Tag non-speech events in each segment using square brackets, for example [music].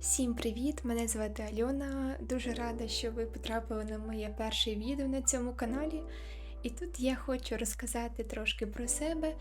Всім привіт! Мене звати Альона. Дуже рада, що ви потрапили на моє перше відео на цьому каналі. І тут я хочу розказати трошки про себе,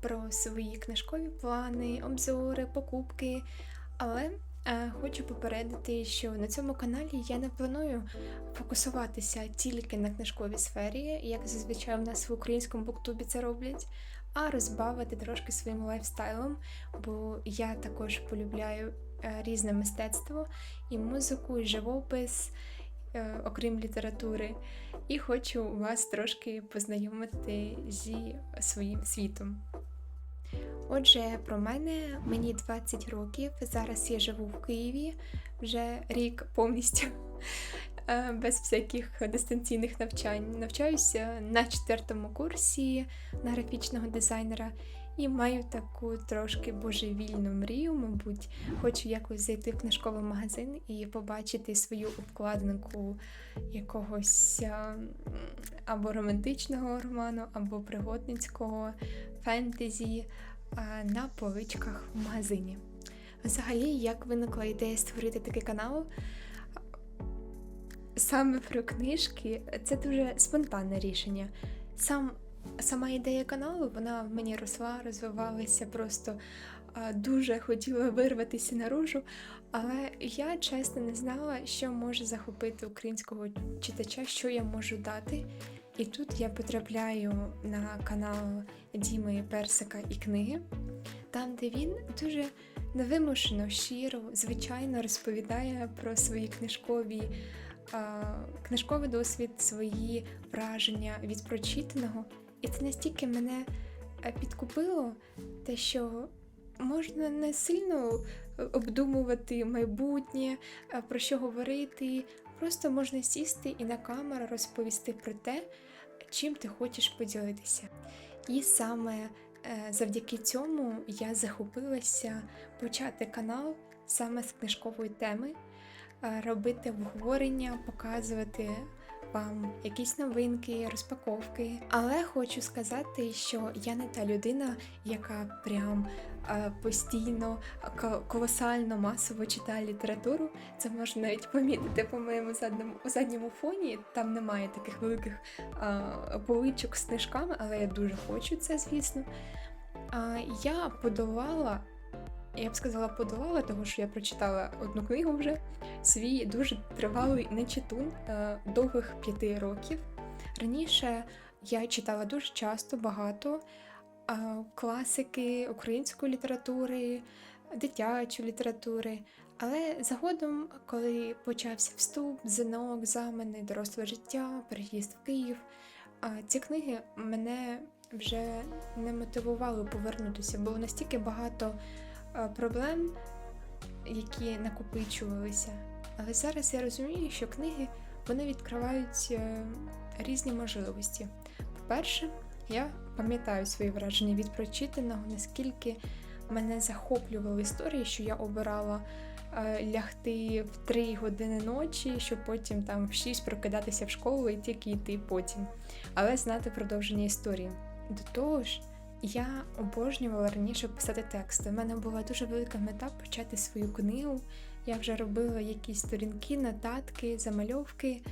про свої книжкові плани, обзори, покупки. Але хочу попередити, що на цьому каналі я не планую фокусуватися тільки на книжковій сфері, як зазвичай у нас в українському буктубі це роблять, а розбавити трошки своїм лайфстайлом, бо я також полюбляю е, різне мистецтво, і музику, і живопис, е, окрім літератури. І хочу вас трошки познайомити зі своїм світом. Отже, про мене мені 20 років. Зараз я живу в Києві вже рік повністю. [laughs] е, Без всяких дистанційних навчань. Навчаюся на четвертому курсі на графічного дизайнера і маю таку трошки божевільну мрію, мабуть. Хочу якось зайти в книжковий магазин і побачити свою обкладинку якогось або романтичного роману, або пригодницького фентезі на поличках в магазині. Взагалі, як виникла ідея створити такий канал? Саме про книжки це дуже спонтанне рішення. Сам, сама ідея каналу вона в мені росла, розвивалася, просто дуже хотіла вирватися наружу, але я чесно не знала, що може захопити українського читача, що я можу дати. І тут я потрапляю на канал Діми Персика і книги, там, де він дуже невимушено, щиро, звичайно розповідає про свої книжкові книжковий досвід, свої враження від прочитаного. І це настільки мене е, підкупило, те, що можна не сильно е, обдумувати майбутнє, е, про що говорити. Просто можна сісти і на камеру розповісти про те, чим ти хочеш поділитися. І саме завдяки цьому я захопилася почати канал саме з книжкової теми робити обговорення, показувати вам якісь новинки, розпаковки. Але хочу сказати, що я не та людина, яка прям е, постійно ко- колосально масово читає літературу. Це можна навіть помітити по моєму задньому задньому фоні. Там немає таких великих е, поличок з книжками, але я дуже хочу це, звісно. А, я подолала, я б сказала, подолала, тому що я прочитала одну книгу вже свій дуже тривалий нечитун е, довгих п'яти років. Раніше я читала дуже часто багато е, класики української літератури, дитячої літератури. Але згодом, коли почався вступ, ЗНО, екзамени, доросле життя, переїзд в Київ, е, ці книги мене вже не мотивували повернутися, було настільки багато проблем, які накопичувалися. Але зараз я розумію, що книги вони відкривають е, різні можливості. По-перше, я пам'ятаю свої враження від прочитаного, наскільки мене захоплювали історії, що я обирала е, лягти в 3 години ночі, щоб потім там в 6 прокидатися в школу і тільки йти потім, але знати продовження історії. До того ж, я обожнювала раніше писати тексти. У мене була дуже велика мета почати свою книгу. Я вже робила якісь сторінки, нотатки, замальовки.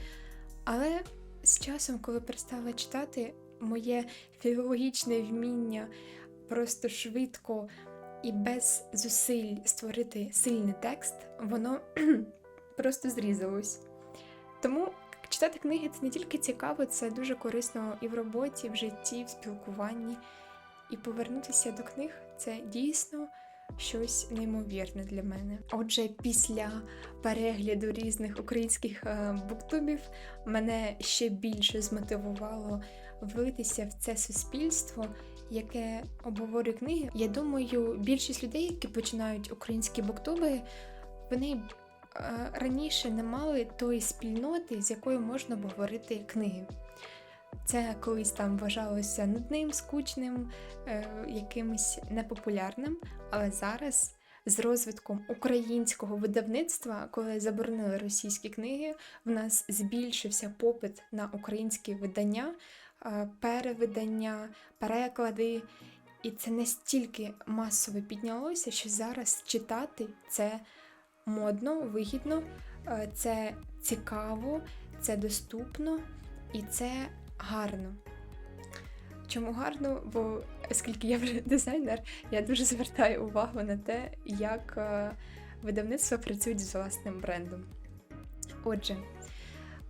Але з часом, коли перестала читати, моє філологічне вміння просто швидко і без зусиль створити сильний текст, воно [clears throat] просто зрізалось. Тому читати книги це не тільки цікаво, це дуже корисно і в роботі, і в житті, і в спілкуванні. І повернутися до книг це дійсно щось неймовірне для мене. Отже, після перегляду різних українських е, буктубів мене ще більше змотивувало влитися в це суспільство, яке обговорює книги. Я думаю, більшість людей, які починають українські буктуби, вони е, раніше не мали тої спільноти, з якою можна обговорити книги. Це колись там вважалося нудним, скучним, е, якимось непопулярним. Але зараз, з розвитком українського видавництва, коли заборонили російські книги, в нас збільшився попит на українські видання, е, перевидання, переклади. І це настільки масово піднялося, що зараз читати це модно, вигідно, е, це цікаво, це доступно і це гарно. Чому гарно? Бо оскільки я вже [laughs] дизайнер, я дуже звертаю увагу на те, як е, видавництва працюють з власним брендом. Отже,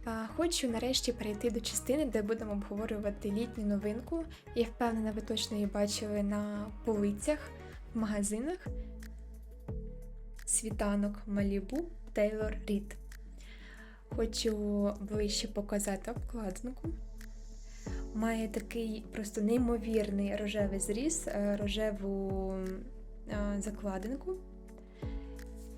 е, хочу нарешті перейти до частини, де будемо обговорювати літню новинку. Я впевнена, ви точно її бачили на полицях в магазинах. Світанок Малібу Тейлор Рід. Хочу ближче показати обкладинку. Має такий просто неймовірний рожевий зріз, е, рожеву е, закладинку.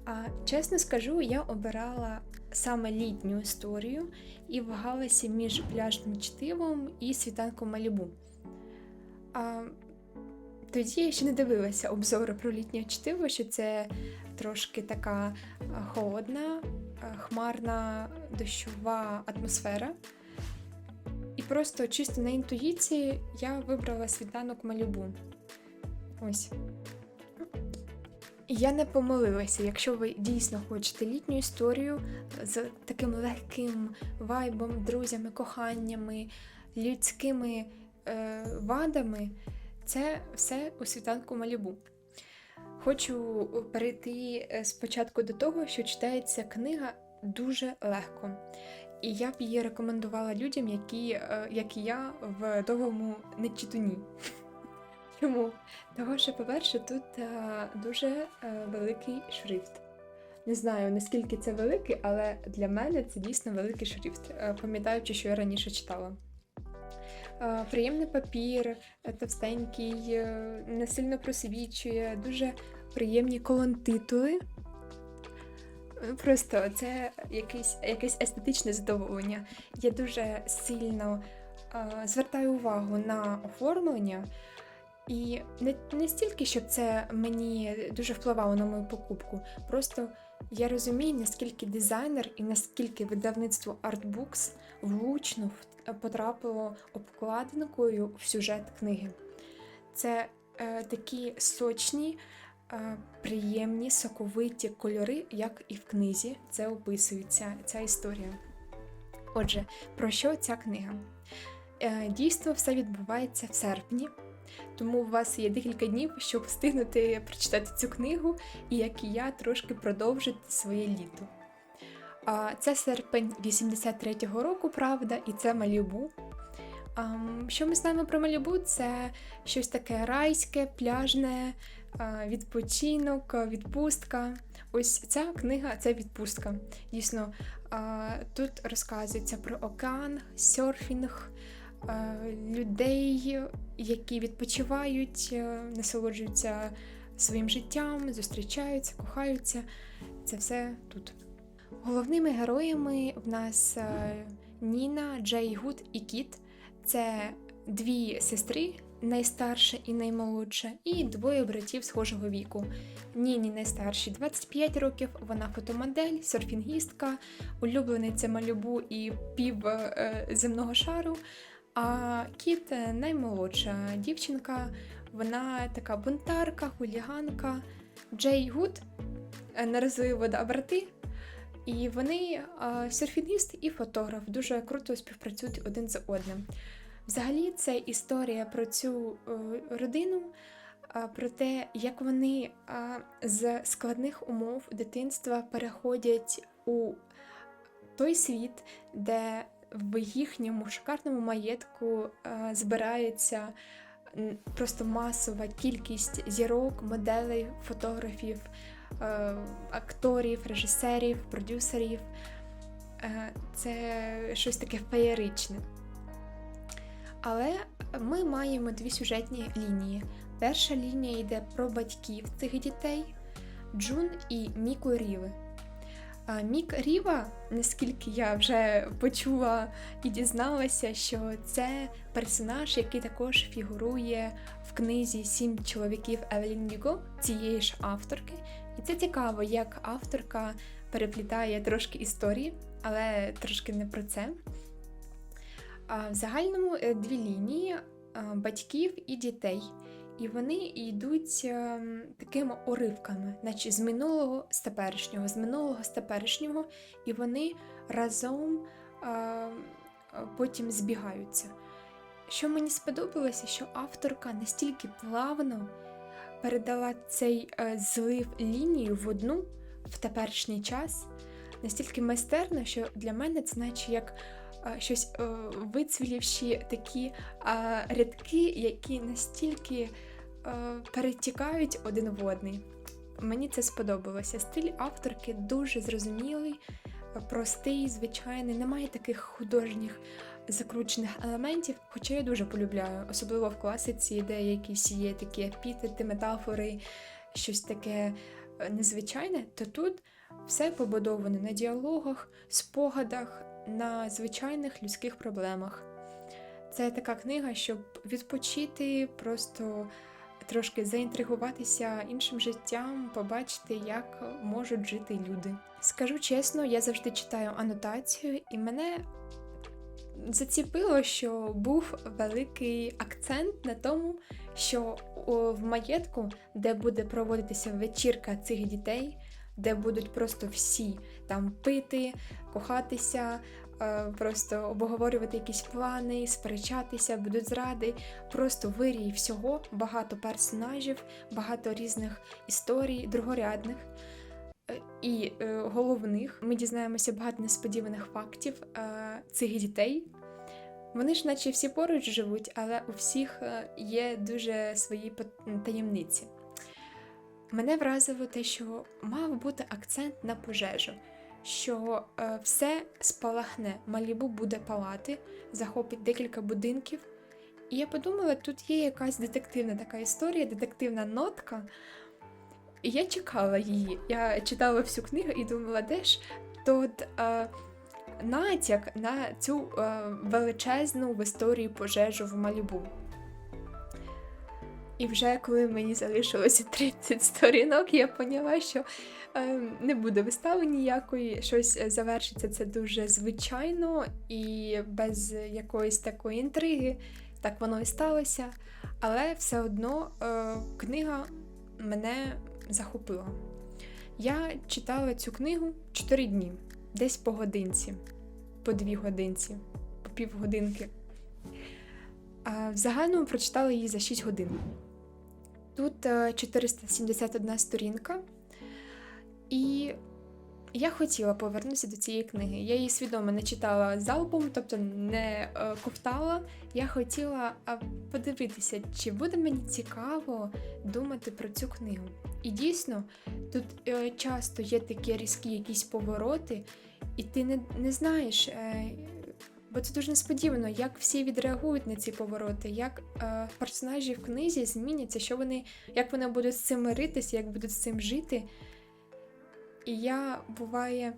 А чесно скажу, я обирала саме літню історію і вагалася між пляжним чтивом і світанком Малібу. А тоді я ще не дивилася обзори про літнє чтиво, що це трошки така холодна, хмарна дощова атмосфера. Просто чисто на інтуїції я вибрала світанок Малюбу. Ось. Я не помилилася, якщо ви дійсно хочете літню історію з таким легким вайбом, друзями, коханнями, людськими е, вадами, це все у світанку Малібу. Хочу перейти е, спочатку до того, що читається книга дуже легко. І я б її рекомендувала людям, які, е, як і я, в довгому нечитуні. [laughs] Чому? Того, що, по-перше, тут е, дуже великий шрифт. Не знаю, наскільки це великий, але для мене це дійсно великий шрифт, пам'ятаючи, що я раніше читала. Приємний папір, товстенький, не сильно просвічує, дуже приємні колонтитули. Просто це якесь якесь естетичне задоволення. Я дуже сильно е, звертаю увагу на оформлення, і не, не стільки, щоб це мені дуже впливало на мою покупку. Просто я розумію, наскільки дизайнер і наскільки видавництво Artbooks влучно потрапило обкладинкою в сюжет книги. Це е, такі сочні приємні соковиті кольори, як і в книзі, це описується ця історія. Отже, про що ця книга? Е, дійство все відбувається в серпні, тому у вас є декілька днів, щоб встигнути прочитати цю книгу і, як і я, трошки продовжити своє літо. Це серпень 83-го року, правда, і це Малібу. Що ми знаємо про Малібу? Це щось таке райське, пляжне, відпочинок, відпустка. Ось ця книга це відпустка. Дійсно, тут розказується про океан, серфінг, людей, які відпочивають, насолоджуються своїм життям, зустрічаються, кохаються. Це все тут. Головними героями в нас Ніна, Джей Гуд і Кіт. Це дві сестри, найстарша і наймолодша, і двоє братів схожого віку. Ніні найстарші 25 років, вона фотомодель, серфінгістка, улюблениця малюбу і пів е, земного шару. А кіт наймолодша дівчинка, вона така бунтарка, хуліганка. Джей Гуд, е, наразили вода брати. І вони е, серфінгіст і фотограф дуже круто співпрацюють один з одним. Взагалі, це історія про цю е, родину, про те, як вони з складних умов дитинства переходять у той світ, де в їхньому шикарному маєтку збирається просто масова кількість зірок, моделей, фотографів, е, акторів, режисерів, продюсерів. Е, це щось таке феєричне. Але ми маємо дві сюжетні лінії. Перша лінія йде про батьків цих дітей Джун і Міку Ріви. Мік Ріва, наскільки я вже почула і дізналася, що це персонаж, який також фігурує в книзі Сім чоловіків Евелін Юго, цієї ж авторки. І це цікаво, як авторка переплітає трошки історії, але трошки не про це. В загальному е, дві лінії батьків і дітей. і вони йдуть ем, такими уривками, наче з минулого з теперішнього, з минулого з теперішнього, і вони разом е, потім збігаються. Що мені сподобалося, що авторка настільки плавно передала цей е, злив лінію в одну в теперішній час, настільки майстерно, що для мене це наче як е, щось е, вицвілівші такі е, рядки, які настільки е, перетікають один в одний. Мені це сподобалося. Стиль авторки дуже зрозумілий, простий, звичайний, немає таких художніх закручених елементів, хоча я дуже полюбляю, особливо в класиці, де якісь є такі епітети, метафори, щось таке е, незвичайне, то тут все побудовано на діалогах, спогадах, на звичайних людських проблемах. Це така книга, щоб відпочити, просто трошки заінтригуватися іншим життям, побачити, як можуть жити люди. Скажу чесно, я завжди читаю анотацію, і мене заціпило, що був великий акцент на тому, що в маєтку, де буде проводитися вечірка цих дітей, де будуть просто всі там пити, кохатися, е, просто обговорювати якісь плани, сперечатися, будуть зради, просто вирій всього, багато персонажів, багато різних історій, другорядних. Е, і е, головних ми дізнаємося багато несподіваних фактів е, цих дітей. Вони ж, наче всі поруч живуть, але у всіх е, є дуже свої таємниці. Мене вразило те, що мав бути акцент на пожежу, що е, все спалахне, Малібу буде палати, захопить декілька будинків. І я подумала, тут є якась детективна така історія, детективна нотка. І я чекала її. Я читала всю книгу і думала, де ж тут е, натяк на цю е, величезну в історії пожежу в Малібу. І вже коли мені залишилося 30 сторінок, я поняла, що е, не буде вистави ніякої, щось завершиться це дуже звичайно і без якоїсь такої інтриги. Так воно і сталося. Але все одно е, книга мене захопила. Я читала цю книгу 4 дні, десь по годинці, по дві годинці, по півгодинки. А в загальному прочитала її за 6 годин. Тут 471 е, сторінка, і я хотіла повернутися до цієї книги. Я її свідомо не читала залпом, тобто не е, ковтала. Я хотіла подивитися, чи буде мені цікаво думати про цю книгу. І дійсно, тут е, часто є такі різкі якісь повороти, і ти не, не знаєш. Бо це дуже несподівано, як всі відреагують на ці повороти, як е, персонажі в книзі зміняться, що вони, як вони будуть з цим миритися, як будуть з цим жити. І я буває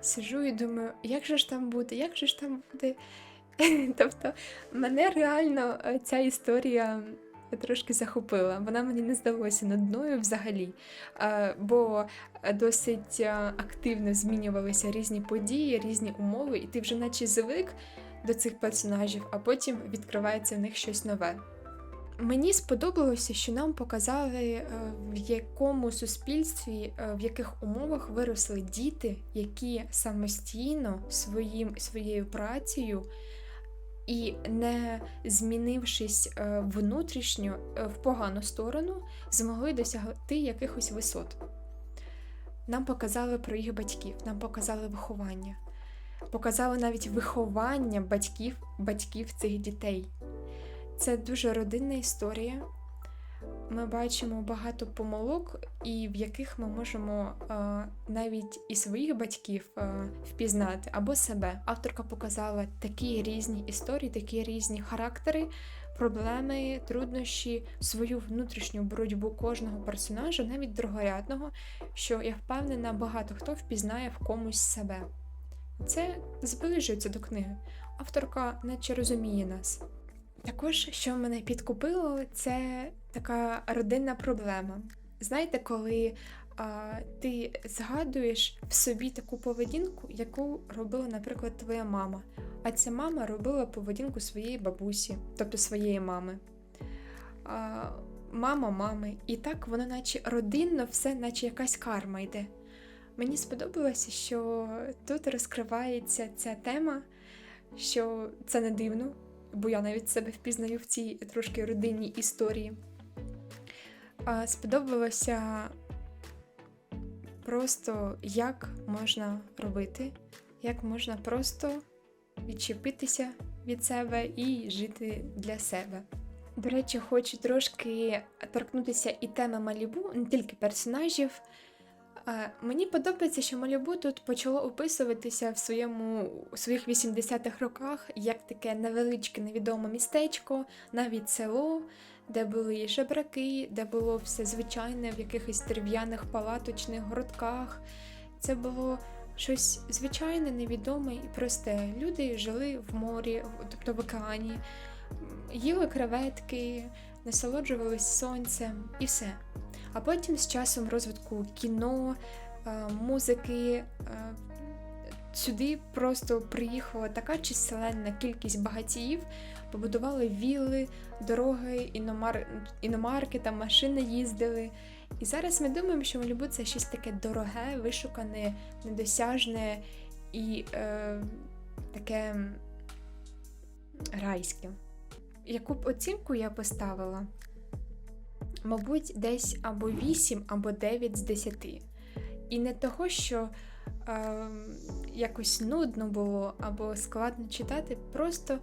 сижу і думаю, як же ж там буде, як же ж там буде. [laughs] Тобто мене реально е, ця історія трошки захопила. Вона мені не здалася нудною взагалі, бо досить активно змінювалися різні події, різні умови, і ти вже наче звик до цих персонажів, а потім відкривається в них щось нове. Мені сподобалося, що нам показали, е, в якому суспільстві, е, в яких умовах виросли діти, які самостійно своїм, своєю працею і, не змінившись е, внутрішньо в погану сторону, змогли досягти якихось висот. Нам показали про їх батьків, нам показали виховання, показали навіть виховання батьків, батьків цих дітей. Це дуже родинна історія. Ми бачимо багато помилок, і в яких ми можемо а, навіть і своїх батьків а, впізнати або себе. Авторка показала такі різні історії, такі різні характери, проблеми, труднощі, свою внутрішню боротьбу кожного персонажа, навіть другорядного, що я впевнена, багато хто впізнає в комусь себе. Це зближується до книги. Авторка наче розуміє нас. Також, що мене підкупило, це така родинна проблема. Знаєте, коли а, ти згадуєш в собі таку поведінку, яку робила, наприклад, твоя мама, а ця мама робила поведінку своєї бабусі, тобто своєї мами. А, мама мами. І так воно, наче родинно, все, наче якась карма йде. Мені сподобалося, що тут розкривається ця тема, що це не дивно, бо я навіть себе впізнаю в цій трошки родинній історії. Сподобалося просто, як можна робити, як можна просто відчепитися від себе і жити для себе. До речі, хочу трошки торкнутися і теми Малібу, не тільки персонажів. Мені подобається, що Малібу тут почало описуватися в своєму у своїх 80-х роках як таке невеличке невідоме містечко, навіть село, де були жебраки, де було все звичайне в якихось дерев'яних палаточних городках. Це було щось звичайне, невідоме і просте. Люди жили в морі, тобто в океані, їли креветки, насолоджувались сонцем і все. А потім з часом розвитку кіно, е, музики. е, Сюди просто приїхала така численна кількість багатіїв, побудували вілли, дороги, іномар... іномарки, там машини їздили. І зараз ми думаємо, що Малібу це щось таке дороге, вишукане, недосяжне і е, таке райське. Яку б оцінку я поставила? Мабуть, десь або 8, або 9 з 10. І не того, що е, якось нудно було або складно читати, просто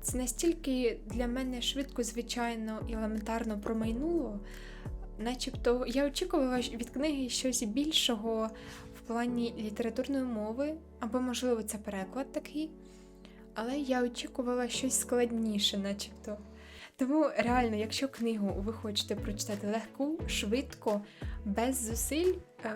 це настільки для мене швидко, звичайно і елементарно промайнуло. Начебто я очікувала від книги щось більшого в плані літературної мови, або, можливо, це переклад такий. Але я очікувала щось складніше, начебто. Тому реально, якщо книгу ви хочете прочитати легку, швидко, без зусиль, е,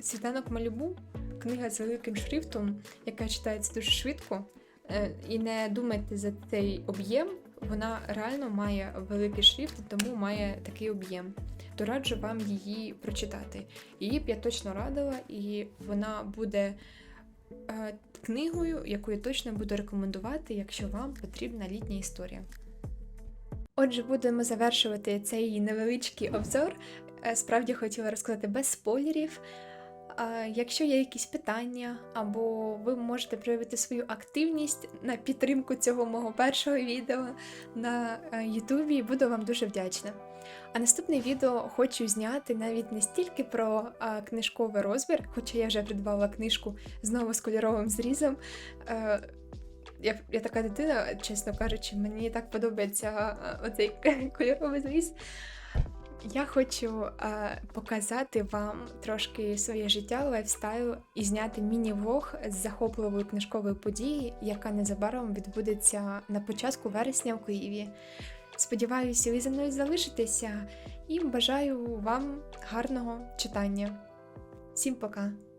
світанок Малюбу, книга з великим шрифтом, яка читається дуже швидко, е, і не думайте за цей об'єм, вона реально має великий шрифт, тому має такий об'єм. То раджу вам її прочитати. Її б я точно радила, і вона буде е, книгою, яку я точно буду рекомендувати, якщо вам потрібна літня історія. Отже, будемо завершувати цей невеличкий обзор. Е, Справді хотіла розказати без спойлерів. Якщо є якісь питання, або ви можете проявити свою активність на підтримку цього мого першого відео на е, Ютубі, буду вам дуже вдячна. А наступне відео хочу зняти навіть не стільки про книжковий розбір, хоча я вже придбала книжку знову з кольоровим зрізом. Я, я така дитина, чесно кажучи, мені так подобається оцей [laughs] кольоровий зріз. Я хочу е, показати вам трошки своє життя, лайфстайл і зняти міні-влог з захопливої книжкової події, яка незабаром відбудеться на початку вересня у Києві. Сподіваюся, ви зі мною залишитеся і бажаю вам гарного читання. Всім пока!